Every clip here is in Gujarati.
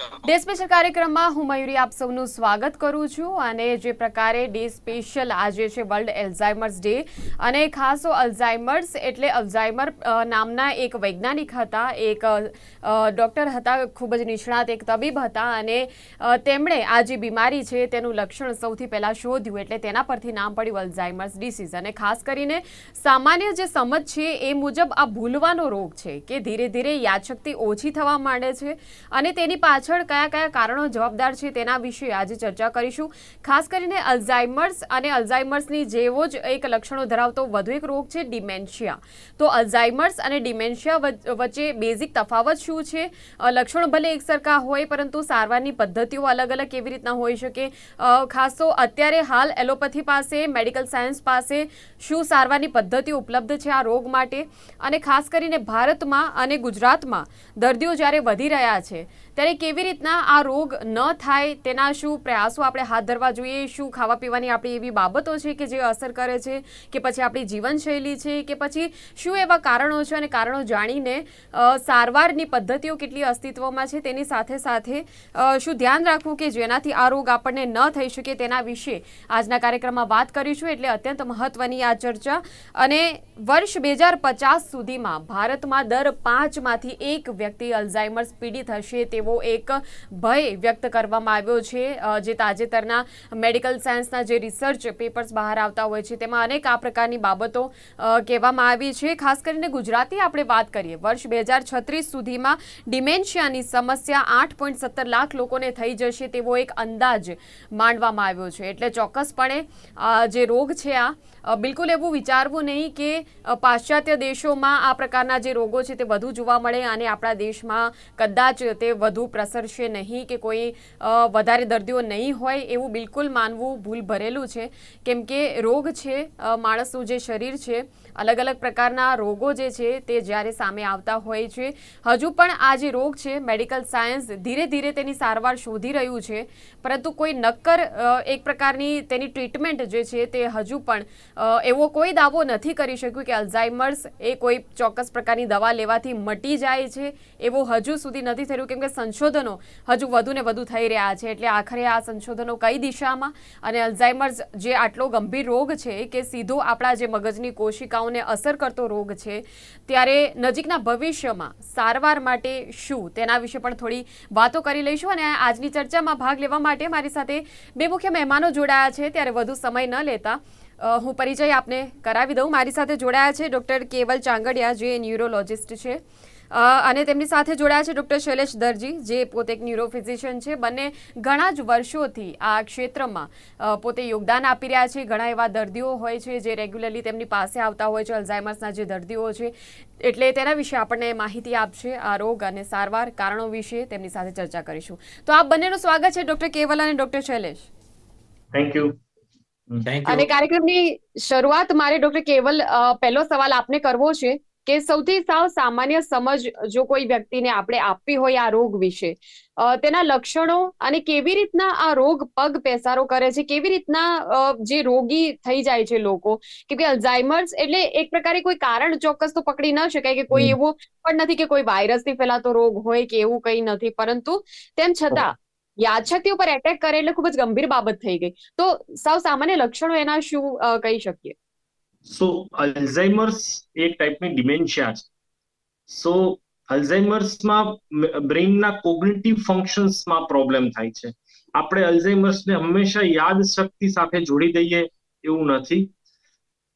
ડે સ્પેશિયલ કાર્યક્રમમાં હું મયુરી આપ સૌનું સ્વાગત કરું છું અને જે પ્રકારે ડે સ્પેશિયલ આજે છે વર્લ્ડ એલ્ઝાઇમર્સ ડે અને ખાસો અલ્ઝાઇમર્સ એટલે અલ્ઝાઇમર નામના એક વૈજ્ઞાનિક હતા, એક ડૉક્ટર હતા, ખૂબ જ નિષ્ણાત, એક તબીબ હતા અને તેમણે આ જે બીમારી છે તેનું લક્ષણ સૌથી પહેલાં શોધ્યું એટલે તેના પરથી નામ પડ્યું અલ્ઝાઇમર્સ ડિસીઝ અને ખાસ કરીને સામાન્ય જે સમજ છે એ મુજબ આ ભૂલવાનો રોગ છે કે ધીરે ધીરે યાદશક્તિ ઓછી થવા માંડે છે અને તેની પાછળ કયા કયા કારણો જવાબદાર છે તેના વિશે આજે ચર્ચા કરીશું. ખાસ કરીને અલ્ઝાઇમર્સ અને અલ્ઝાઇમર્સની જેવો જ એક લક્ષણો ધરાવતો વધુ એક રોગ છે ડિમેન્શિયા. તો અલ્ઝાઇમર્સ અને ડિમેન્શિયા વચ- વચ્ચે બેઝિક તફાવત શું છે? લક્ષણો ભલે એકસરખા હોય પરંતુ સારવારની પદ્ધતિઓ અલગ અલગ કેવી રીતના હોઈ શકે? ખાસ તો અત્યારે હાલ એલોપેથી પાસે, મેડિકલ સાયન્સ પાસે શું સારવારની પદ્ધતિઓ ઉપલબ્ધ છે આ રોગ માટે? અને ખાસ કરીને ભારતમાં અને ગુજરાતમાં દર્દીઓ જ્યારે વધી રહ્યા છે, ત્યારે કેવી રીતના આ રોગ ન થાય તેના શું પ્રયાસો આપણે હાથ ધરવા જોઈએ? શું ખાવા પીવાની આપણી એવી બાબતો છે કે જે અસર કરે છે? કે પછી આપણી જીવનશૈલી છે? કે પછી શું એવા કારણો છે અને કારણો જાણીને સારવારની પદ્ધતિઓ કેટલી અસ્તિત્વમાં છે? તેની સાથે સાથે શું ધ્યાન રાખવું કે જેનાથી આ રોગ આપણને ન થઈ શકે તેના વિશે આજના કાર્યક્રમમાં વાત કરીશું. એટલે અત્યંત મહત્વની આ ચર્ચા. અને વર્ષ બે હજાર પચાસ સુધીમાં ભારતમાં દર પાંચમાંથી એક વ્યક્તિ અલ્ઝાઇમર્સ પીડિત હશે તેવો એક ભય વ્યક્ત કરવામાં આવ્યો છે જે તાજેતરના મેડિકલ સાયન્સના જે રિસર્ચ પેપર્સ બહાર આવતા હોય છે, તેમાં અનેક આ પ્રકારની બાબતો કહેવામાં આવી છે. ખાસ કરીને ગુજરાતી આપણે વાત કરીએ. વર્ષ બે સુધીમાં ડિમેન્શિયાની સમસ્યા આઠ સત્તર લાખ લોકોને થઈ જશે તેવો એક અંદાજ માંડવામાં આવ્યો છે. એટલે ચોક્કસપણે જે રોગ છે આ બિલકુલ એવું વિચારવું નહીં કે પાશ્ચાત્ય દેશોમાં આ પ્રકારના જે રોગો છે તે વધુ જોવા મળે અને આપણા દેશમાં કદાચ તે વધુ પ્રસરશે નહીં કે કોઈ વધારે દર્દીઓ નહીં હોય એવું બિલકુલ માનવું ભૂલ ભરેલું છે. કેમ કે રોગ છે માણસનું જે શરીર છે અલગ અલગ પ્રકારના રોગો જે છે તે જ્યારે સામે આવતા હોય છે. હજુ પણ આ જે રોગ છે, મેડિકલ સાયન્સ ધીરે ધીરે તેની સારવાર શોધી રહ્યું છે. પરંતુ કોઈ નક્કર એક પ્રકારની તેની ટ્રીટમેન્ટ જે છે તે હજુ પણ એવો કોઈ દાવો નથી કરી શક્યું કે અલ્ઝાઇમર્સ એ કોઈ ચોક્કસ પ્રકારની દવા લેવાથી મટી જાય છે. એવો હજુ સુધી નથી થયું, કેમ કે સંશોધનો હજુ વધુ ને વધુ થઈ રહ્યા છે. એટલે આખરે આ સંશોધનો કઈ દિશામાં? અને અલ્ઝાઇમર્સ જે આટલો ગંભીર રોગ છે કે સીધો આપણા જે મગજની કોશિકાઓને અસર કરતો રોગ છે. ત્યારે નજીકના ભવિષ્યમાં સારવાર માટે શું? તેના વિશે પણ થોડી વાતો કરી લઈશું અને આજની ચર્ચામાં ભાગ લેવા માટે મારી સાથે બે મુખ્ય મહેમાનો જોડાયા છે. ત્યારે વધુ સમય ન લેતા હું પરિચય આપને કરાવી દઉં. મારી સાથે જોડાયા છે ડૉક્ટર કેવલ ચાંગડિયા, જે ન્યુરોલોજિસ્ટ છે. અને તેમની સાથે જોડાયા છે ડૉક્ટર શૈલેષ દરજી જે પોતે એક ન્યુરોફિઝિશિયન છે. બંને ઘણા જ વર્ષોથી આ ક્ષેત્રમાં પોતે યોગદાન આપી રહ્યા છે. ઘણા એવા દર્દીઓ હોય છે જે રેગ્યુલરલી તેમની પાસે આવતા હોય છે અલ્ઝાઇમર્સના જે દર્દીઓ છે. એટલે તેના વિશે આપણને માહિતી આપશે આ રોગ અને સારવાર કારણો વિશે તેમની સાથે ચર્ચા કરીશું. તો આપ બંનેનું સ્વાગત છે ડૉક્ટર કેવલ અને ડૉક્ટર શૈલેષ. થેન્ક યુ અને યુ કાર્યક્રમની શરૂઆત મારે ડોક્ટર કેવલ અ, પહેલો સવાલ આપને કરવો છે. કે સૌથી સાવ સામાન્ય સમજ જો કોઈ વ્યક્તિને આપણે આપવી હોય આ રોગ વિશે તેના લક્ષણો અને કેવી રીતના આ રોગ પગ પેસારો કરે છે કેવી રીતના જે રોગી થઈ જાય છે લોકો કેમ કે અલ્ઝાઇમર્સ એટલે એક પ્રકારે કોઈ કારણ ચોક્કસ તો પકડી ન શકાય કે કોઈ એવો એવું પણ નથી કે કોઈ વાયરસથી ફેલાતો રોગ હોય કે એવું કંઈ નથી પરંતુ તેમ છતાં યાદશક્તિ ઉપર એટેક કરે એટલે ખૂબ જ ગંભીર બાબત થઈ ગઈ. તો સાવ સામાન્ય લક્ષણો એના શું કહી શકીએ? સો અલ્ઝાઇમર્સ એક ટાઈપની ડિમેન્શિયા છે. સો અલ્ઝાઇમર્સમાં બ્રેઇનના કોગ્નિટિવ ફંક્શન્સમાં પ્રોબ્લેમ થાય છે. આપણે અલ્ઝાઇમર્સને હંમેશા યાદ શક્તિ સાથે જોડી દઈએ એવું નથી.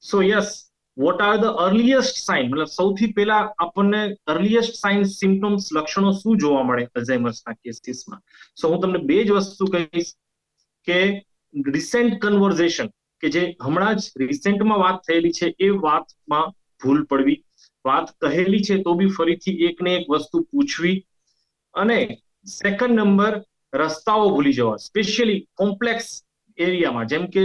So yes what are the earliest sign મતલબ સૌથી પહેલા આપણને અર્લીએસ્ટ સાઇન સિમ્ટમ્સ લક્ષણો શું જોવા મળે અલ્ઝાઇમર્સના કેસીસમાં સો હું તમને બે જ વસ્તુ કહીશ કે રિસેન્ટ કન્વર્ઝેશન કે જે હમણાં જ રિસેન્ટમાં વાત થયેલી છે, એ વાતમાં ભૂલ પડવી. વાત કહેલી છે તો બી ફરીથી એક ને એક વસ્તુ પૂછવી. અને સેકન્ડ નંબર રસ્તાઓ ભૂલી જવા. સ્પેશિયલી કોમ્પ્લેક્સ એરિયામાં. જેમ કે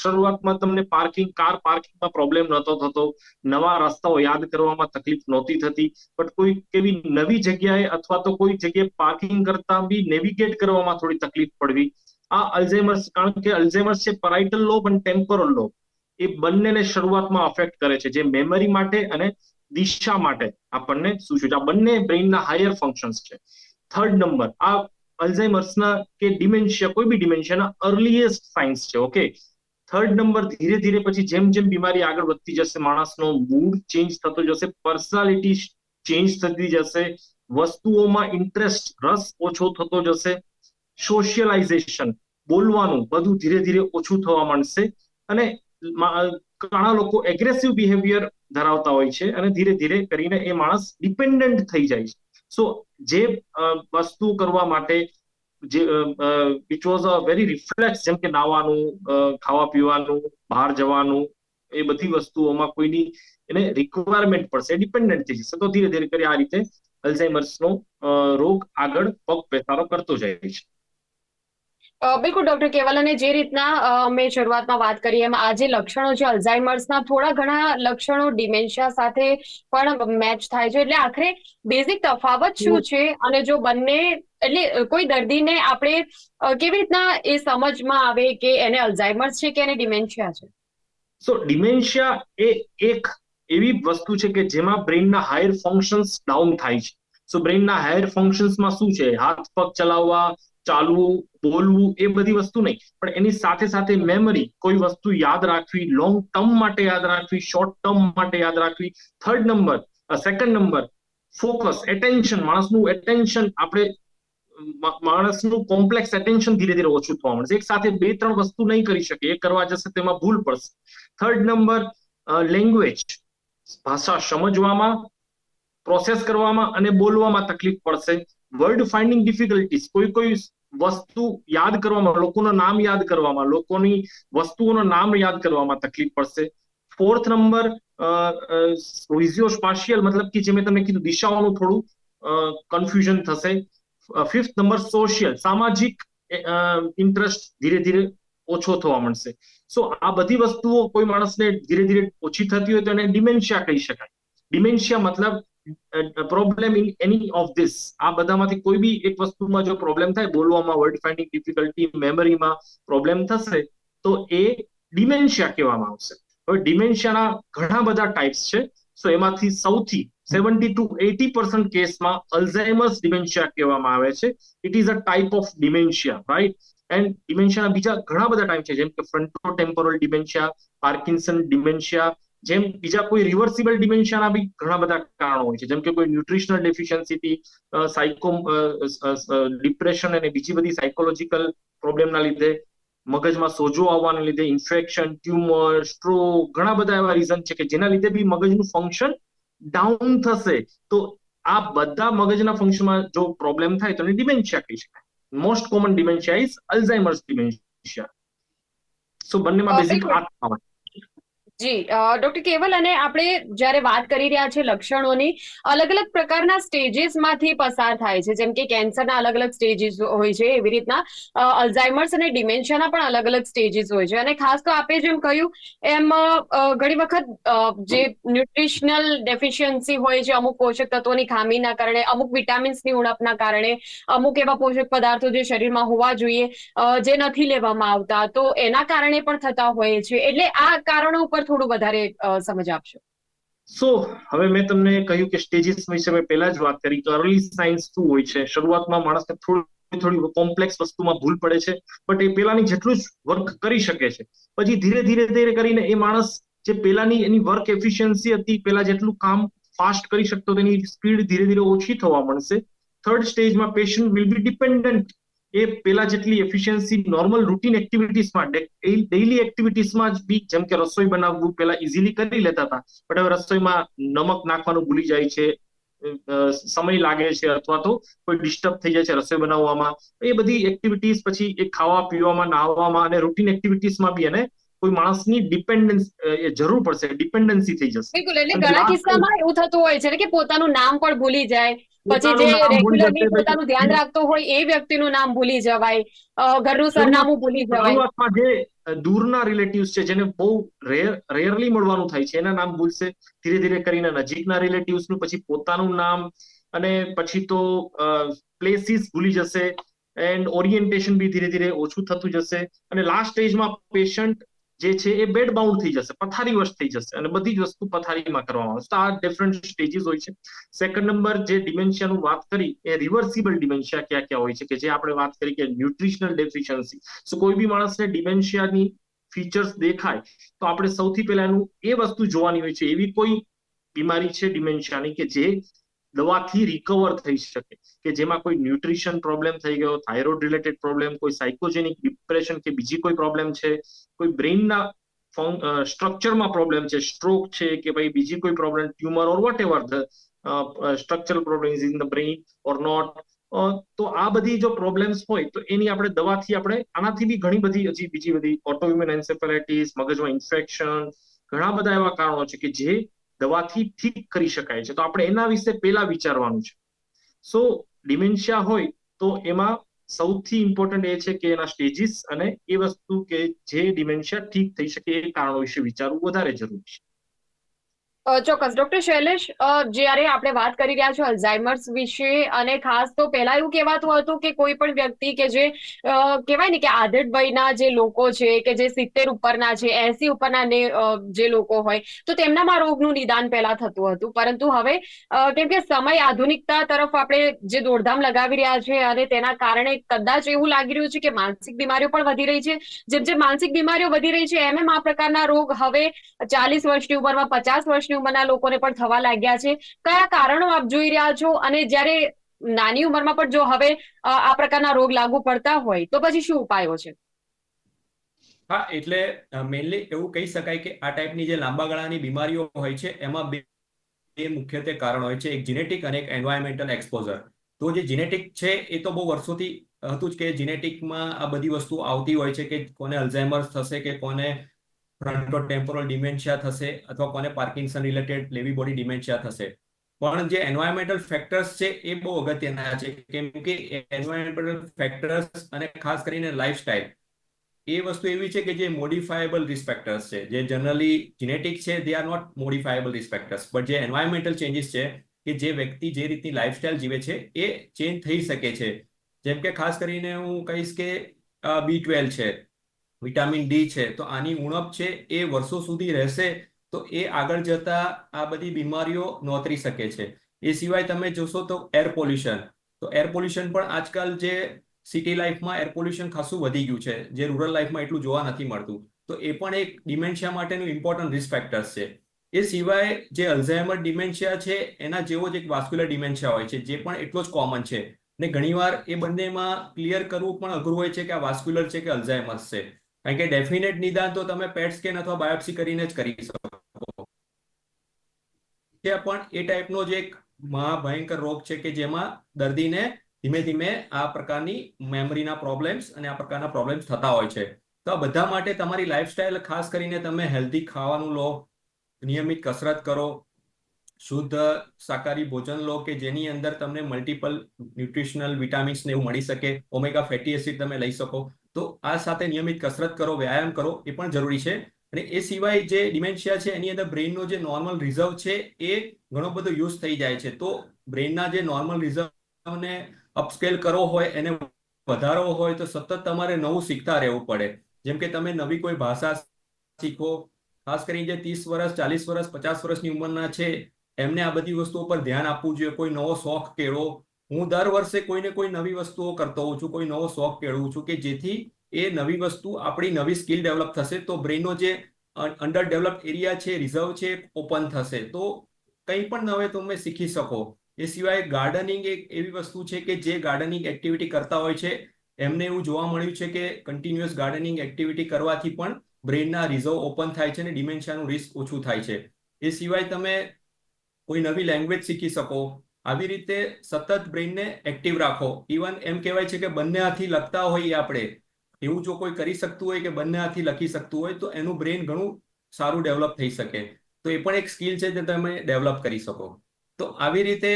શરૂઆતમાં તમને પાર્કિંગ કાર પાર્કિંગમાં પ્રોબ્લેમ નહોતો થતો. નવા રસ્તાઓ યાદ કરવામાં તકલીફ નહોતી થતી. બટ કોઈ કેવી નવી જગ્યાએ અથવા તો કોઈ જગ્યાએ પાર્કિંગ કરતા બી નેવિગેટ કરવામાં થોડી તકલીફ પડવી. આ અલ્ઝાઇમર્સ કારણ કે અલ્ઝાઇમર્સ છે પરાઇટલ લોબ અને ટેમ્પોરલ લોબ એ બંનેને શરૂઆતમાં અફેક્ટ કરે છે. જે મેમરી માટે અને દિશા માટે આપણને સૂચવે છે? આ બંને બ્રેઇનના હાયર ફંક્શન્સ છે. થર્ડ નંબર આ અલ્ઝાઇમર્સના કે ડિમેન્શિયા કોઈ બી ડિમેન્શિયાના અર્લીએસ્ટ સાઇન્સ છે ઓકે થર્ડ નંબર ધીરે ધીરે પછી જેમ જેમ બીમારી આગળ વધતી જશે, માણસનો મૂડ ચેન્જ થતો જશે પર્સનાલિટી ચેન્જ થતી જશે, વસ્તુઓમાં ઇન્ટરેસ્ટ રસ ઓછો થતો જશે સોશિયલાઇઝેશન બોલવાનું, બધું ધીરે ધીરે ઓછું થવા માંડશે અને ઘણા લોકો એગ્રેસિવ બિહેવિયર ધરાવતા હોય છે અને ધીરે ધીરે કરીને એ માણસ ડિપેન્ડન્ટ થઈ જાય છે. સો જે વસ્તુ કરવા માટે જે it was a very reflex જેમ કે નાવાનું ખાવા પીવાનું, બહાર જવાનું, એ બધી વસ્તુઓમાં કોઈની એને રિક્વાયરમેન્ટ પડશે ડિપેન્ડન્ટ થઈ જશે. તો ધીરે ધીરે કરી આ રીતે અલ્ઝાઇમર્સનો રોગ આગળ પગ પેસારો કરતો જાય છે. બિલકુલ, ડોક્ટર કેવલ અને જે રીતના અમે શરૂઆતમાં વાત કરી, એમ આ જે લક્ષણો છે, અલ્ઝાઇમર્સના થોડા ઘણા લક્ષણો ડિમેન્શિયા સાથે પણ મેચ થાય છે. એટલે આખરે બેઝિક તફાવત શું છે અને જો બંને, એટલે કોઈ દર્દીને આપણે કેવી રીતના એ સમજમાં આવે કે એને અલ્ઝાઇમર્સ છે કે એને ડિમેન્શિયા છે? સો, ડિમેન્શિયા એ એક એવી વસ્તુ છે કે જેમાં બ્રેઇનના હાયર ફંક્શન્સ ડાઉન થાય છે. સો, બ્રેઇનના હાયર ફંક્શન્સમાં શું છે? હાથ પગ ચલાવવા ચાલવું, બોલવું એ બધી વસ્તુ નહીં. પણ એની સાથે સાથે મેમરી કોઈ વસ્તુ યાદ રાખવી લોંગ ટર્મ માટે યાદ રાખવી શોર્ટ ટર્મ માટે યાદ રાખવી third number second number focus attention માણસનું એટેન્શન આપણે માણસનું કોમ્પ્લેક્સ એટેન્શન ધીરે ધીરે ઓછું થવા મળશે એક સાથે બે, ત્રણ વસ્તુ નહીં કરી શકે એ કરવા જશે તેમાં ભૂલ પડશે. થર્ડ નંબર લેંગ્વેજ ભાષા સમજવામાં પ્રોસેસ કરવામાં અને બોલવામાં તકલીફ પડશે. વર્ડ ફાઇન્ડિંગ ડિફિકલ્ટીસ કોઈ કોઈ વસ્તુ યાદ કરવામાં લોકોનું નામ યાદ કરવામાં લોકોની વસ્તુઓનું નામ યાદ કરવામાં તકલીફ પડશે ફોર્થ નંબર વિઝિયો સ્પાશિયલ મતલબ કે જે મેં તમને કીધું દિશાઓનું થોડું કન્ફ્યુઝન થશે ફિફ્થ નંબર સોશિયલ સામાજિક ઇન્ટરેસ્ટ ધીરે ધીરે ઓછો થવા મળશે સો આ બધી વસ્તુઓ કોઈ માણસને ધીરે ધીરે ઓછી થતી હોય તો એને ડિમેન્શિયા કહી શકાય ડિમેન્શિયા મતલબ problem in any of this આ બધામાંથી કોઈ બી એક વસ્તુમાં જો પ્રોબ્લેમ થાય, બોલવામાં વર્ડ ફાઇન્ડિંગ ડિફિકલ્ટી મેમરીમાં પ્રોબ્લેમ થશે, તો એ ડિમેન્શિયા કહેવામાં આવશે. હવે ડિમેન્શિયાના ઘણા બધા ટાઈપ્સ છે. સો એમાંથી સૌથી સેવન્ટી ટુ એટી પર્સન્ટ કેસમાં અલ્ઝાઇમર્સ ડિમેન્શિયા કહેવામાં આવે છે. It is a type of dementia right and ડિમેન્શિયાના બીજા ઘણા બધા ટાઈપ છે, જેમ કે fronto temporal dementia Parkinson dementia જેમ બીજા કોઈ રિવર્સિબલ ડિમેન્શિયાના બી ઘણા બધા કારણો હોય છે. જેમ કે કોઈ ન્યુટ્રિશનલ ડેફિશિયન્સીથી સાયકો ડિપ્રેશન અને બીજી બધી સાયકોલોજીકલ પ્રોબ્લેમના લીધે મગજમાં સોજો આવવાને લીધે ઇન્ફેક્શન ટ્યુમર સ્ટ્રોક ઘણા બધા એવા રીઝન છે કે જેના લીધે બી મગજનું ફંક્શન ડાઉન થશે. તો આ બધા મગજના ફંક્શનમાં જો પ્રોબ્લેમ થાય તો એને ડિમેન્શિયા કહી શકાય. Most common dementia is Alzheimer's dementia so બંનેમાં બેઝિક આ જી ડોક્ટર કેવલ અને આપણે જ્યારે વાત કરી રહ્યા છે લક્ષણોની અલગ અલગ પ્રકારના સ્ટેજીસમાંથી પસાર થાય છે. જેમ કે કેન્સરના અલગ અલગ સ્ટેજીસ હોય છે, એવી રીતના અલ્ઝાઇમર્સ અને ડિમેન્શિયાના પણ અલગ અલગ સ્ટેજીસ હોય છે. અને ખાસ તો આપે જેમ કહ્યું, એમ ઘણી વખત જે ન્યુટ્રિશનલ ડેફિશિયન્સી હોય છે, અમુક પોષક તત્વોની ખામીના કારણે, અમુક વિટામિન્સની ઉણપના કારણે, અમુક એવા પોષક પદાર્થો જે શરીરમાં હોવા જોઈએ જે નથી લેવામાં આવતા, તો એના કારણે પણ થતા હોય છે. એટલે આ કારણો ઉપર થોડું વધારે સમજ આપશો? સો હવે મેં તમને કહ્યું કે સ્ટેજીસ વિશે મેં પહેલા જ વાત કરી તો અર્લી સાયન્સ શું હોય છે? શરૂઆતમાં માણસને થોડી થોડી કોમ્પ્લેક્સ વસ્તુમાં ભૂલ પડે છે બટ એ પેલાની જેટલું જ વર્ક કરી શકે છે. પછી ધીરે ધીરે ધીરે કરીને એ માણસ જે પેલાની એની વર્ક એફિશિયન્સી હતી પેલા જેટલું કામ ફાસ્ટ કરી શકતો તેની સ્પીડ ધીરે ધીરે ઓછી થવા મળશે થર્ડ સ્ટેજમાં પેશન્ટ વિલ બી ડિપેન્ડન્ટ એ પેલા જેટલી એફિશિયન્સી નોર્મલ રૂટીન એક્ટિવિટીઝમાં ડેઇલી એક્ટિવિટીઝમાં જ બી જેમ કે રસોઈ બનાવવું પેલા ઇઝીલી કરી લેતા હતા. બટ હવે રસોઈમાં નમક નાખવાનું ભૂલી જાય છે સમય લાગે છે અથવા તો કોઈ ડિસ્ટર્બ થઈ જાય છે રસોઈ બનાવવામાં. એ બધી એક્ટિવિટીઝ પછી એ ખાવા પીવામાં નાહવામાં અને રૂટીન એક્ટિવિટીઝમાં બી એને કોઈ માણસની ડિપેન્ડન્સ જરૂર પડશે ડિપેન્ડન્સી થઈ જશે. બિલકુલ એટલે ઘણા કિસ્સામાં એવું થતું હોય છે કે પોતાનું નામ પણ ભૂલી જાય. પછી જે રેગ્યુલરલી પોતાનું ધ્યાન રાખતો હોય એ વ્યક્તિનું નામ ભૂલી જવાય. ઘરનું સરનામું ભૂલી જવાય. જે દૂરના રિલેટિવ્સ છે જેને બહુ રેર રેરલી મળવાનું થાય છે એના નામ ભૂલશે. ધીરે ધીરે કરીને નજીકના રિલેટિવ્સનું પછી પોતાનું નામ અને પછી તો પ્લેસીસ ભૂલી જશે. એન્ડ ઓરિએન્ટેશન બી ધીરે ધીરે ઓછું થતું જશે. અને લાસ્ટ સ્ટેજમાં પેશન્ટ જે છે એ બેડ બાઉન્ડ થઈ જશે પથારીવશ થઈ જશે અને બધી જ વસ્તુ પથારીમાં કરવામાં આવશે તો આ ડિફરન્ટ સ્ટેજીસ હોય છે. સેકન્ડ નંબર જે ડિમેન્શિયાનું વાત કરી, એ રિવર્સિબલ ડિમેન્શિયા ક્યાં ક્યાં હોય છે કે જે આપણે વાત કરી કે ન્યુટ્રિશનલ ડેફિશિયન્સી સો કોઈ બી માણસને ડિમેન્શિયાની ફીચર્સ દેખાય, તો આપણે સૌથી પહેલા એનું એ વસ્તુ જોવાની હોય છે, એવી કોઈ બીમારી છે ડિમેન્શિયાની કે જે દવાથી રિકવર થઈ શકે કે જેમાં કોઈ ન્યુટ્રિશન પ્રોબ્લેમ થઈ ગયો થાઇરોઇડ રિલેટેડ પ્રોબ્લેમ કોઈ સાયકોજેનિક ડિપ્રેશન કે બીજી કોઈ પ્રોબ્લેમ છે, કોઈ બ્રેઇનના સ્ટ્રક્ચરમાં પ્રોબ્લેમ છે સ્ટ્રોક છે કે ભાઈ બીજી કોઈ problem tumour or whatever the structural problems in the brain or not તો આ બધી જો પ્રોબ્લેમ્સ હોય તો એની આપણે દવાથી આપણે આનાથી બી ઘણી બધી હજી બીજી બધી ઓટોઇમ્યુન એન્સેફેલાઇટીસ મગજમાં ઇન્ફેક્શન ઘણા બધા એવા કારણો છે કે જે દવાથી ઠીક કરી શકાય છે. તો આપણે એના વિશે પહેલા વિચારવાનું છે. સો ડિમેન્શિયા હોય તો એમાં સૌથી ઇમ્પોર્ટન્ટ એ છે કે એના સ્ટેજીસ અને એ વસ્તુ કે જે ડિમેન્શિયા ઠીક થઈ શકે એ કારણો વિશે વિચારવું વધારે જરૂરી છે. ચોક્કસ. ડોક્ટર શૈલેષ જ્યારે આપણે વાત કરી રહ્યા છો અલ્ઝાઇમર્સ વિશે અને ખાસ તો પહેલા એવું કહેવાતું હતું કે કોઈ પણ વ્યક્તિ કે જે કહેવાય ને કે આધેડ વયના જે લોકો છે કે જે સિત્તેર ઉપરના છે, એસી ઉપરના ને જે લોકો હોય, તો તેમનામાં રોગનું નિદાન પહેલા થતું હતું. પરંતુ હવે કેમ કે સમય આધુનિકતા તરફ આપણે જે દોડધામ લગાવી રહ્યા છે અને તેના કારણે કદાચ એવું લાગી રહ્યું છે કે માનસિક બીમારીઓ પણ વધી રહી છે. જેમ જેમ માનસિક બીમારીઓ વધી રહી છે, એમ એમ આ પ્રકારના રોગ હવે ચાલીસ વર્ષની ઉંમરમાં, પચાસ વર્ષની ઉંમરના લોકોને પણ થવા લાગ્યા છે. કયા કારણો આપ જોઈ રહ્યા છો? અને જ્યારે નાની ઉંમરમાં પણ જો હવે આ પ્રકારના રોગ લાગુ પડતા હોય, તો પછી શું ઉપાયો છે? હા, એટલે મેઇનલી એવું કહી શકાય કે આ ટાઈપની જે લાંબા ગાળાની બીમારીઓ હોય છે, એમાં બે બે મુખ્યત્વે કારણ હોય છે. એક જીનેટિક અને એક એન્વાયરમેન્ટલ એક્સપોઝર તો જે જીનેટિક છે, એ તો બહુ વર્ષોથી હતું જ કે જીનેટિકમાં આ બધી વસ્તુ આવતી હોય છે કે કોને અલ્ઝાઇમર્સ થશે કે કોને ફ્રન્ટોટેમ્પોરલ ડિમેન્શિયા થશે અથવા કોને Parkinson related Lewy body dementia થશે. પણ જે એન્વાયરમેન્ટલ ફેક્ટર્સ છે એ બહુ અગત્યના છે. કેમ કે એન્વાયરમેન્ટલ ફેક્ટર્સ અને ખાસ કરીને લાઈફસ્ટાઈલ એ વસ્તુ એવી છે કે જે મોડિફાયેબલ રિસ્પેક્ટર્સ છે. જે જનરલી જીનેટિક છે they are not modifiable risk factors but જે એન્વાયરમેન્ટલ ચેન્જીસ છે, કે જે વ્યક્તિ જે રીતની લાઈફસ્ટાઈલ જીવે છે, એ ચેન્જ થઈ શકે છે. જેમ કે ખાસ કરીને હું કહીશ કે બી ટ્વેલ્વ છે. વિટામિન ડી છે, તો આની ઉણપ છે એ વર્ષો સુધી રહેશે, તો એ આગળ જતા આ બધી બીમારીઓ નોતરી શકે છે. એ સિવાય તમે જોશો તો એર પોલ્યુશન, તો એર પોલ્યુશન પણ આજકાલ જે સિટી લાઈફમાં એર પોલ્યુશન ખાસું વધી ગયું છે, જે રૂરલ લાઈફમાં એટલું જોવા નથી મળતું, તો એ પણ એક ડિમેન્શિયા માટેનું ઇમ્પોર્ટન્ટ રિસ્ક ફેક્ટર્સ છે. એ સિવાય જે અલ્ઝાઇમર ડિમેન્શિયા છે, એના જેવો જ એક વાસ્ક્યુલર ડિમેન્શિયા હોય છે, જે પણ એટલો જ કોમન છે. ને ઘણીવાર એ બંનેમાં ક્લિયર કરવું પણ અઘરું હોય છે કે આ વાસ્ક્યુલર છે કે અલ્ઝાઇમર્સ છે. કારણ કે ડેફિનેટ નિદાન તો તમે પેટ સ્કેન અથવા બાયોપ્સી કરીને જ કરી શકો. પણ એ ટાઈપનો જ એક મહાભયંકર રોગ છે કે જેમાં દર્દીને ધીમે ધીમે આ પ્રકારની મેમરીના પ્રોબ્લેમ્સ અને આ પ્રકારના પ્રોબ્લેમ્સ થતા હોય છે. તો આ બધા માટે તમારી લાઈફસ્ટાઈલ ખાસ કરીને તમે હેલ્ધી ખાવાનું લો, નિયમિત કસરત કરો શુદ્ધ શાકાહારી ભોજન લો કે જેની અંદર તમને મલ્ટિપલ ન્યુટ્રિશનલ વિટામિન્સ ને એવું મળી શકે. ઓમેગા ફેટી એસિડ તમે લઈ શકો. તો આ સાથે નિયમિત કસરત કરો, વ્યાયામ કરો, એ પણ જરૂરી છે. અને એ સિવાય જે ડિમેન્શિયા છે, એની અંદર બ્રેઇનનો જે નોર્મલ રિઝર્વ છે, એ ઘણો બધો યુઝ થઈ જાય છે. તો બ્રેઇનના જે નોર્મલ રિઝર્વને અપસ્કેલ કરવો હોય, એને વધારવો હોય, તો સતત તમારે નવું શીખતા રહેવું પડે. જેમ કે તમે નવી કોઈ ભાષા શીખો, ખાસ કરીને જે ત્રીસ વર્ષ, ચાલીસ વર્ષ, પચાસ વર્ષની ઉંમરના છે એમને આ બધી વસ્તુઓ પર ધ્યાન આપવું જોઈએ. કોઈ નવો શોખ કેળવો હું દર વર્ષે કોઈને કોઈ નવી વસ્તુઓ કરતો હોઉં છું, કોઈ નવો શોખ કેળવું છું કે જેથી એ નવી વસ્તુ આપણી નવી સ્કિલ ડેવલપ થશે. તો બ્રેનનો જે અંડર ડેવલપ એરિયા છે, રિઝર્વ છે, ઓપન થશે. તો કંઈ પણ નવે તમે શીખી શકો. એ સિવાય ગાર્ડનિંગ એક એવી વસ્તુ છે કે જે ગાર્ડનિંગ એક્ટિવિટી કરતા હોય છે. એમને એવું જોવા મળ્યું છે કે કન્ટિન્યુઅસ ગાર્ડનિંગ એક્ટિવિટી કરવાથી પણ બ્રેનના રિઝર્વ ઓપન થાય છે અને ડિમેન્શિયાનું રિસ્ક ઓછું થાય છે. એ સિવાય તમે કોઈ નવી લેંગ્વેજ શીખી શકો. આવી રીતે સતત બ્રેઇનને એક્ટિવ રાખો. ઇવન એમ કહેવાય છે કે બંને હાથી લખતા હોઈએ આપણે. એવું જો કોઈ કરી શકતું હોય કે બંને હાથી લખી શકતું હોય, તો એનું બ્રેઇન ઘણું સારું ડેવલપ થઈ શકે. તો એ પણ એક સ્કિલ છે જે તમે ડેવલપ કરી શકો. તો આવી રીતે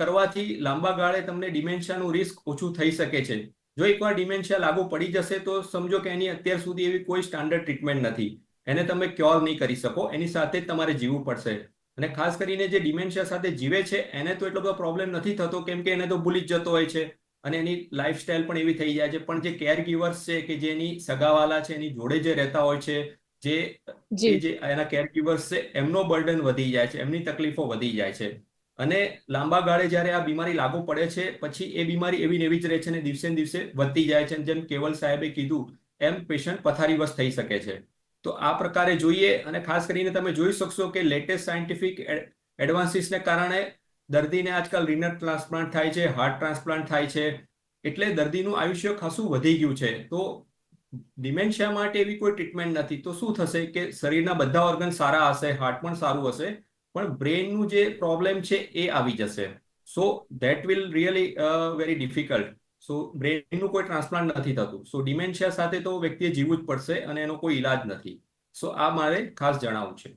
કરવાથી લાંબા ગાળે તમને ડિમેન્શિયાનું રિસ્ક ઓછું થઈ શકે છે. જો એકવાર ડિમેન્શિયા લાગુ પડી જશે, તો સમજો કે એની અત્યાર સુધી એવી કોઈ સ્ટાન્ડર્ડ ટ્રીટમેન્ટ નથી. એને તમે ક્યોર નહીં કરી શકો. એની સાથે જ તમારે જીવવું પડશે. અને ખાસ કરીને જે ડિમેન્શિયા સાથે જીવે છે એને તો એટલો બધો પ્રોબ્લેમ નથી થતો કેમ કે એને તો ભૂલી જ જતો હોય છે અને એની લાઈફસ્ટાઈલ પણ એવી થઈ જાય છે. પણ જે કેર ગીવર્સ છે કે જે એની સગાવાલા છે એની જોડે જે રહેતા હોય છે જે જે. એના કેર ગીવર્સ છે એમનો બર્ડન વધી જાય છે એમની તકલીફો વધી જાય છે. અને લાંબા ગાળે જ્યારે આ બીમારી લાગુ પડે છે પછી એ બીમારી એવી ને એવી જ રહે છે અને દિવસે દિવસે વધતી જાય છે. અને જેમ કેવલ સાહેબે કીધું એમ પેશન્ટ પથારીવશ થઈ શકે છે. તો આ પ્રકારે જોઈએ અને ખાસ કરીને તમે જોઈ શકશો કે લેટેસ્ટ સાયન્ટિફિક એડવાન્સીસને કારણે દર્દીને આજકાલ રિનર ટ્રાન્સપ્લાન્ટ થાય છે હાર્ટ ટ્રાન્સપ્લાન્ટ થાય છે, એટલે દર્દીનું આયુષ્ય ખાસું વધી ગયું છે. તો ડિમેન્શિયા માટે એવી કોઈ ટ્રીટમેન્ટ નથી. તો શું થશે કે શરીરના બધા ઓર્ગન સારા હશે હાર્ટ પણ સારું હશે, પણ બ્રેનનું જે પ્રોબ્લેમ છે એ આવી જશે. So that will really very difficult so બ્રેનનું કોઈ ટ્રાન્સપ્લાન્ટ નથી થતું. સો ડિમેન્શિયા સાથે તો વ્યક્તિએ જીવવું જ પડશે અને એનો કોઈ ઈલાજ નથી. સો આ મારે ખાસ જણાવવું છે.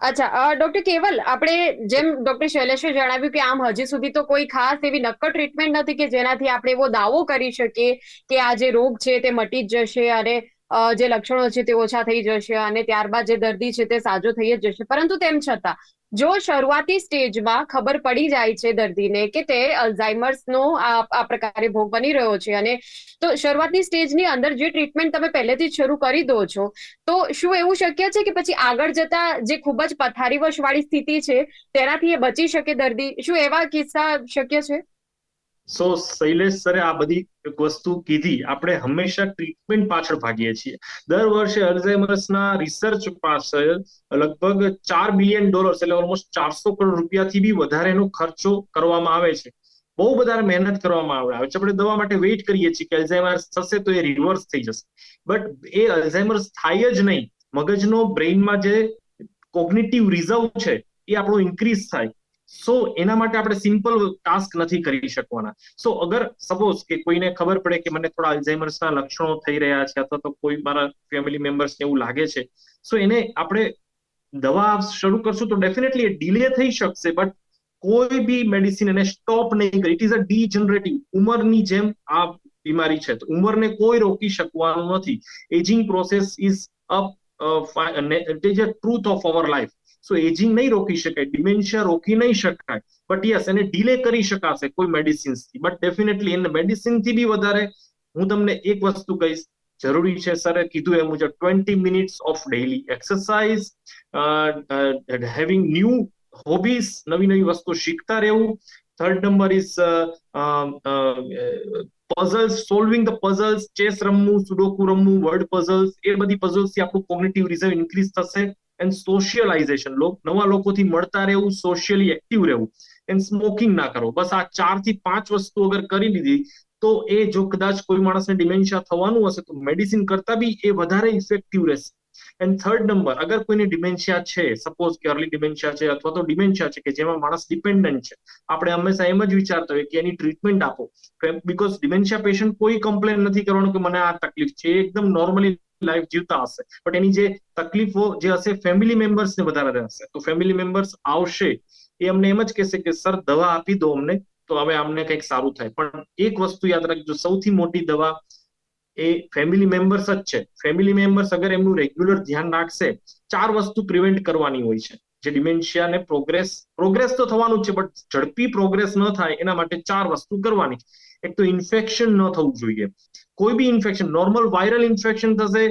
અચ્છા ડોક્ટર કેવલ, આપણે જેમ ડોક્ટર શૈલેષે જણાવ્યું કે આમ હજી સુધી તો કોઈ ખાસ એવી નક્કર ટ્રીટમેન્ટ નથી કે જેનાથી આપણે એવો દાવો કરી શકીએ કે આ જે રોગ છે તે મટી જ જશે અને જે લક્ષણો છે તે ઓછા થઈ જશે અને ત્યારબાદ જે દર્દી છે તે સાજો થઈ જ જશે. પરંતુ તેમ છતાં, જો શરૂઆતી સ્ટેજમાં ખબર પડી જાય છે દર્દીને કે તે અલ્ઝાઇમર્સનો આ પ્રકારે ભોગ બની રહ્યો છે અને તો શરૂઆતની સ્ટેજની અંદર જે ટ્રીટમેન્ટ તમે પહેલેથી જ શરૂ કરી દો છો, તો શું એવું શક્ય છે કે પછી આગળ જતા જે ખૂબ જ પથારીવશ વાળી સ્થિતિ છે તેનાથી એ બચી શકે દર્દી? શું એવા કિસ્સા શક્ય છે? સો શૈલેષ સરે આ બધી એક વસ્તુ કીધી. આપણે હંમેશા ટ્રીટમેન્ટ પાછળ ભાગીએ છીએ. દર વર્ષે અલ્ઝાઇમર્સના રિસર્ચ પાછળ લગભગ ચાર બિલિયન ડોલર્સ એટલે ઓલમોસ્ટ ચારસો કરોડ રૂપિયાથી બી વધારેનો ખર્ચો કરવામાં આવે છે. બહુ વધારે મહેનત કરવામાં આવે. છે આપણે દવા માટે વેઇટ કરીએ છીએ કે અલ્ઝાઇમર્સ થશે તો એ રિવર્સ થઈ જશે. બટ એ અલ્ઝાઇમર્સ થાય જ નહીં. મગજનો બ્રેઇનમાં જે કોગ્નિટિવ રિઝર્વ છે, એ આપણો ઇન્ક્રીઝ થાય. સો એના માટે આપણે સિમ્પલ ટાસ્ક નથી કરી શકવાના. સો અગર સપોઝ કે કોઈને ખબર પડે કે મને થોડા અલ્ઝાઇમર્સના લક્ષણો થઈ રહ્યા છે અથવા તો કોઈ મારા ફેમિલી મેમ્બર્સને એવું લાગે છે સો એને આપણે દવા શરૂ કરશું તો ડેફિનેટલી એ ડિલે થઈ શકશે બટ કોઈ બી મેડિસિન એને સ્ટોપ નહીં કરી. ઇટ ઇઝ અ ડીજનરેટિવ ઉંમરની જેમ આ બીમારી છે. ઉંમરને કોઈ રોકી શકવાનું નથી. Ageing process is a truth of our life so ageing નહીં રોકી શકાય ડિમેન્શિયા રોકી નહીં શકાય બટ યસ એને ડિલે કરી શકાશે કોઈ મેડિસિન્સથી બટ ડેફિનેટલી એને મેડિસિનથી બી વધારે હું તમને એક વસ્તુ કહીશ જરૂરી છે સરે કીધું એ મુજબ twenty minutes of daily exercise having new hobbies નવી નવી વસ્તુ શીખતા રહેવું third number is puzzles solving the puzzles chess રમવું સુડોકુ રમવું વર્ડ પઝલ્સ એ બધી puzzles થી આપણું કોગ્નિટિવ રિઝર્વ ઇન્ક્રીઝ થશે એન્ડ સોશિયલાઇઝેશન નવા લોકોથી મળતા રહેવું સોશિયલી એક્ટિવ રહેવું એન્ડ સ્મોકિંગ ના કરો. બસ આ ચારથી પાંચ વસ્તુ અગર કરી લીધી, તો એ જો કદાચ કોઈ માણસને ડિમેન્શિયા થવાનું હશે, તો મેડિસિન કરતા બી એ વધારે ઇફેક્ટિવ રહેશે. એન્ડ થર્ડ નંબર અગર કોઈને ડિમેન્શિયા છે સપોઝ કે અર્લી ડિમેન્શિયા છે, અથવા તો ડિમેન્શિયા છે, કે જેમાં માણસ ડિપેન્ડન્ટ છે, આપણે હંમેશા એમ જ વિચારતા હોય કે એની ટ્રીટમેન્ટ આપો. બિકોઝ ડિમેન્શિયા પેશન્ટ કોઈ કમ્પ્લેન નથી કરવાનું કે મને આ તકલીફ છે એકદમ નોર્મલી લાઈફ જીવતા હશે. બટ એની જે તકલીફો જે હશે ફેમિલી મેમ્બર્સને વધારે હશે. તો ફેમિલી મેમ્બર્સ આવશે, એ અમને એમ જ કહેશે કે, સર, દવા આપી દો અમને, તો હવે અમને કંઈક સારું થાય. પણ એક વસ્તુ યાદ રાખજો, સૌથી મોટી દવા એ ફેમિલી મેમ્બર્સ જ છે. ફેમિલી મેમ્બર્સ અગર એમનું રેગ્યુલર ધ્યાન રાખશે, ચાર વસ્તુ પ્રિવેન્ટ કરવાની હોય છે. જે ડિમેન્શિયાને પ્રોગ્રેસ પ્રોગ્રેસ તો થવાનું છે બટ ઝડપી પ્રોગ્રેસ ન થાય, એના માટે ચાર વસ્તુ કરવાની. એક તો ઇન્ફેક્શન ન થવું જોઈએ કોઈ બી ઇન્ફેક્શન નોર્મલ વાયરલ ઇન્ફેક્શન થશે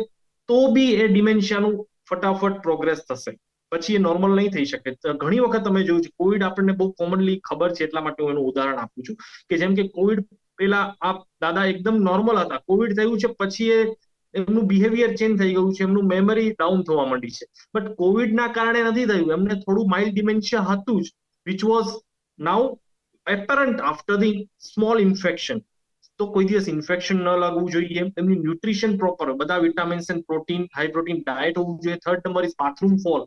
તો બી એ ડિમેન્શિયાનું ફટાફટ પ્રોગ્રેસ થશે પછી એ નોર્મલ નહીં થઈ શકે ઘણી વખત તમે જોયું છે કોવિડ આપણને બહુ કોમનલી ખબર છે એટલા માટે હું એનું ઉદાહરણ આપું છું કે જેમ કે કોવિડ પેલા આ દાદા એકદમ નોર્મલ હતા, કોવિડ થયું છે પછી એ એમનું બિહેવિયર ચેન્જ થઈ ગયું છે, એમનું મેમરી ડાઉન થવા માંડી છે। બટ કોવિડના કારણે નથી થયું, એમને થોડું માઇલ્ડ ડિમેન્શિયા હતું જ which was now apparent after the small infection તો કોઈ દિવસ ઇન્ફેક્શન ન લાગવું જોઈએ. એમની ન્યુટ્રિશન પ્રોપર બધા vitamins and protein high protein diet હોવું જોઈએ. Third number is bathroom fall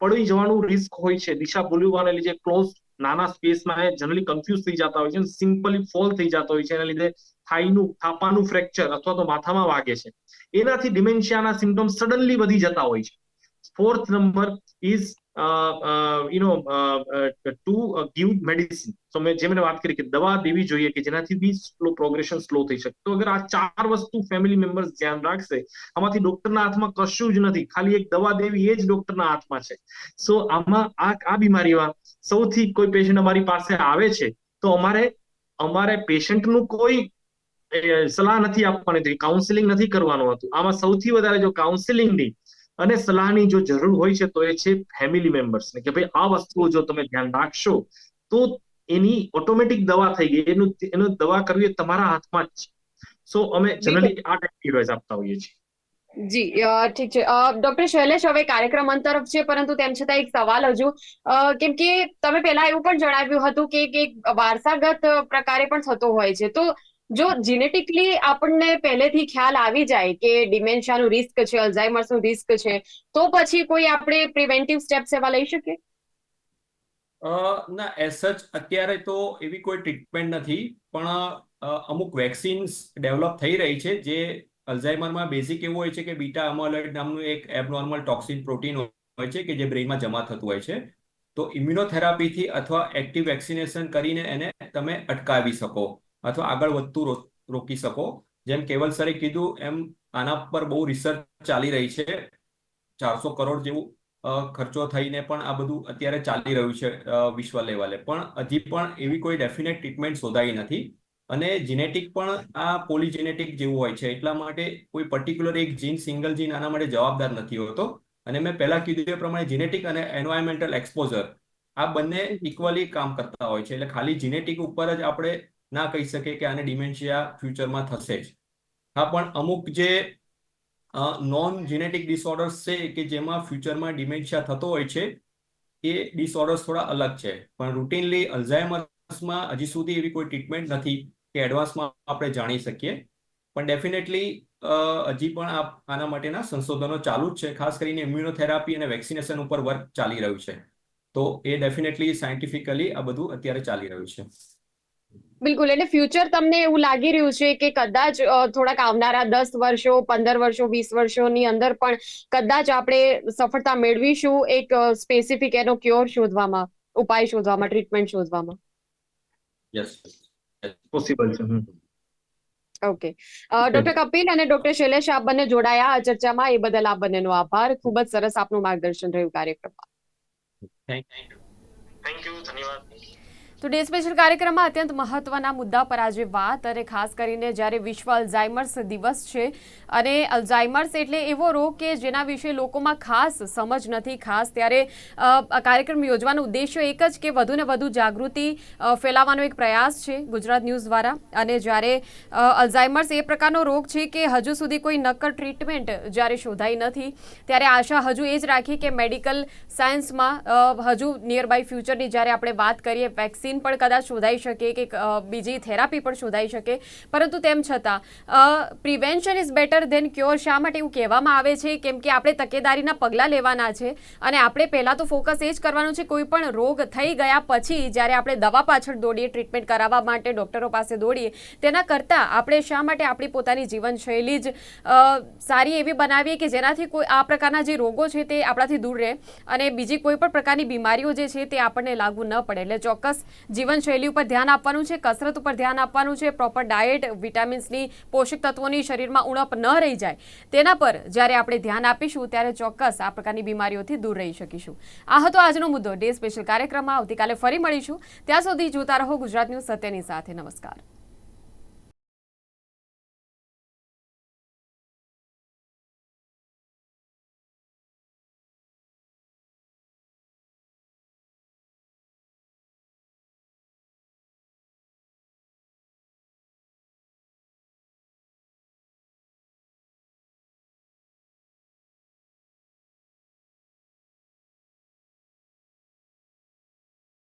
પડી જવાનું રિસ્ક હોય છે. દિશા ભૂલવાને લીધે ક્લોઝ નાના સ્પેસમાં જનરલી કન્ફ્યુઝ થઈ જતા હોય છે. સિમ્પલી ફોલ થઈ જતા હોય છે. એના લીધે થાઈનું, થાપાનું ફ્રેક્ચર અથવા તો માથામાં વાગે છે. એનાથી ડિમેન્શિયાના સિમ્ટમ્સ સડનલી વધી જતા હોય છે. Fourth number is you know to give medicine તો મેં જે મેં વાત કરી કે દવા દેવી જોઈએ કે જેનાથી બી સ્લો પ્રોગ્રેશન સ્લો થઈ શકે. તો અગર આ ચાર વસ્તુ ફેમિલી મેમ્બર્સ ધ્યાન રાખશે, આમાંથી ડોક્ટરના હાથમાં કશું જ નથી. ખાલી એક દવા દેવી એ જ ડોક્ટરના હાથમાં છે. સો આમાં આ આ બીમારીમાં સૌથી કોઈ પેશન્ટ અમારી પાસે આવે છે, તો અમારે અમારે પેશન્ટનું કોઈ સલાહ નથી આપવાની હતી કાઉન્સિલિંગ નથી કરવાનું હતું. આમાં સૌથી વધારે જો કાઉન્સિલિંગની અને સલાહની જો જરૂર હોય છે તો એ છે ફેમિલી મેમ્બર્સને કે ભાઈ આ વસ્તુઓ જો તમે ધ્યાન રાખશો તો એની ઓટોમેટિક દવા થઈ ગઈ. એનું એનું દવા કરવી તમારા હાથમાં જ છે. સો અમે જનરલી આ ટાઈપની એડવાઇસ આપતા હોઈએ છીએ. જી ઠીક છે. ડોક્ટર શૈલેષ હવે કાર્યક્રમ અંતરફ છે પરંતુ તેમ છતાં એક સવાલ હજુ. કેમ કે તમે પહેલા એવું પણ જણાવ્યું હતું કે કે એક વારસાગત પ્રકારે પણ થતો હોય છે. તો જો જીનેટિકલી આપણને પહેલેથી ખ્યાલ આવી જાય કે ડિમેન્શિયાનું રિસ્ક છે અલ્ઝાઇમર્સનું રિસ્ક છે, તો પછી કોઈ આપણે પ્રિવેન્ટિવ સ્ટેપ્સ એવા લઈ શકીએ? ના એઝ સચ અત્યારે તો એવી કોઈ ટ્રીટમેન્ટ નથી, પણ અમુક વેક્સિન્સ ડેવલપ થઈ રહી છે, જે અલ્ઝાઇમરમાં બેઝિક એવું હોય છે કે બીટા અમોલોઇડ નામનું એક એબનોર્મલ ટોક્સિન પ્રોટીન હોય છે કે જે બ્રેઇનમાં જમા થતું હોય છે. તો ઇમ્યુનોથેરાપીથી અથવા એક્ટિવ વેક્સિનેશન કરીને એને તમે અટકાવી શકો. અથવા આગળ વધતું રોકી શકો. જેમ કેવલ સરે કીધું, એમ આના પર બહુ રિસર્ચ ચાલી રહી છે. ચારસો કરોડ જેવું ખર્ચો થઈને પણ આ બધું અત્યારે ચાલી રહ્યું છે વિશ્વ લેવલે. પણ હજી પણ એવી કોઈ ડેફિનેટ ટ્રીટમેન્ટ શોધાઈ નથી. અને જીનેટિક પણ આ પોલીજેનેટિક જેવું હોય છે. એટલા માટે કોઈ પર્ટિક્યુલર એક જીન સિંગલ જીન આના માટે જવાબદાર નથી હોતો. અને મેં પહેલા કીધું એ પ્રમાણે જીનેટિક અને એન્વાયરમેન્ટલ એક્સપોઝર આ બંને ઇક્વલી કામ કરતા હોય છે. એટલે ખાલી જીનેટિક ઉપર જ આપણે ના કહી શકે કે આને ડિમેન્શિયા ફ્યુચરમાં થશે જ. હા, પણ અમુક જે નોન જીનેટિક ડિસઓર્ડર્સ છે કે જેમાં ફ્યુચરમાં ડિમેન્શિયા થતો હોય છે, એ ડિસઓર્ડર્સ થોડા અલગ છે. પણ રૂટીનલી અલ્ઝાઇમર્સમાં હજી સુધી એવી કોઈ ટ્રીટમેન્ટ નથી કે એડવાન્સમાં આપણે જાણી શકીએ. પણ ડેફિનેટલી હજી પણ આના માટેના સંશોધનો ચાલુ જ છે. ખાસ કરીને ઇમ્યુનોથેરાપી અને વેક્સિનેશન ઉપર વર્ક ચાલી રહ્યું છે. તો એ ડેફિનેટલી સાયન્ટિફિકલી આ બધું અત્યારે ચાલી રહ્યું છે. બિલકુલ. એટલે ફ્યુચર તમને એવું લાગી રહ્યું છે કે કદાચ થોડાક આવનારા દસ વર્ષો પંદર વર્ષો વીસ વર્ષોની અંદર પણ કદાચ આપણે સફળતા મેળવીશું એક સ્પેસિફિક એનો ક્યોર શોધવામાં ઉપાય શોધવામાં ટ્રીટમેન્ટ શોધવામાં. યસ પોસિબલ છે. ઓકે ડોક્ટર કપિલ અને ડોક્ટર શૈલેષ આપ બંને જોડાયા આ ચર્ચામાં. એ બદલ આપ બંનેનો આભાર. ખૂબ જ સરસ આપનું માર્ગદર્શન રહ્યું કાર્યક્રમમાં. થેન્ક થેન્ક યુ ધન્યવાદ. તો ડે સ્પેશિયલ કાર્યક્રમમાં અત્યંત મહત્વના મુદ્દા પર આજે વાત અને ખાસ કરીને જ્યારે વિશ્વ અલ્ઝાઇમર્સ દિવસ છે અને અલ્ઝાઇમર્સ એટલે એવો રોગ કે જેના વિશે લોકોમાં ખાસ સમજ નથી ખાસ ત્યારે કાર્યક્રમ યોજવાનો ઉદ્દેશ્ય એક જ કે વધુને વધુ જાગૃતિ ફેલાવવાનો એક પ્રયાસ છે ગુજરાત ન્યૂઝ દ્વારા. અને જ્યારે અલ્ઝાઇમર્સ એ પ્રકારનો રોગ છે કે હજુ સુધી કોઈ નક્કર ટ્રીટમેન્ટ જ્યારે શોધાઈ નથી, ત્યારે આશા હજુ એ જ રાખી કે મેડિકલ સાયન્સમાં હજુ નિયર બાય ફ્યુચરની જ્યારે આપણે વાત કરીએ, વેક્સિન પણ કદાચ શોધાઈ શકે કે બીજી થેરાપી પણ શોધાઈ શકે. પરંતુ તેમ છતાં prevention is better than cure શા માટે એવું કહેવામાં આવે છે? કેમ કે આપણે તકેદારીના પગલાં લેવાના છે અને આપણે પહેલાં તો ફોકસ એ જ કરવાનું છે, કોઈ પણ રોગ થઈ ગયા પછી જ્યારે આપણે દવા પાછળ દોડીએ, ટ્રીટમેન્ટ કરાવવા માટે, ડૉક્ટરો પાસે દોડીએ, તેના કરતાં આપણે શા માટે આપણી પોતાની જીવનશૈલી જ સારી એવી બનાવીએ કે જેનાથી કોઈ આ પ્રકારના જે રોગો છે તે આપણાથી દૂર રહે અને બીજી કોઈ પણ પ્રકારની બીમારીઓ જે છે તે આપણને લાગુ ન પડે. એટલે ચોક્કસ જીવનશૈલી ઉપર ધ્યાન આપવાનું છે, કસરત ઉપર ધ્યાન આપવાનું છે પ્રોપર ડાયટ વિટામિન્સની પોષક તત્વોની શરીરમાં ઉણપ ન રહી જાય. તેના પર જ્યારે આપણે ધ્યાન આપીશું ત્યારે ચોક્કસ આ પ્રકારની બીમારીઓથી દૂર રહી શકીશું. આ હતો આજનો મુદ્દો. ડે સ્પેશિયલ કાર્યક્રમમાં આવતીકાલે ફરી મળીશું. ત્યાં સુધી જોતા રહો ગુજરાત ન્યૂઝ સત્યની સાથે. નમસ્કાર.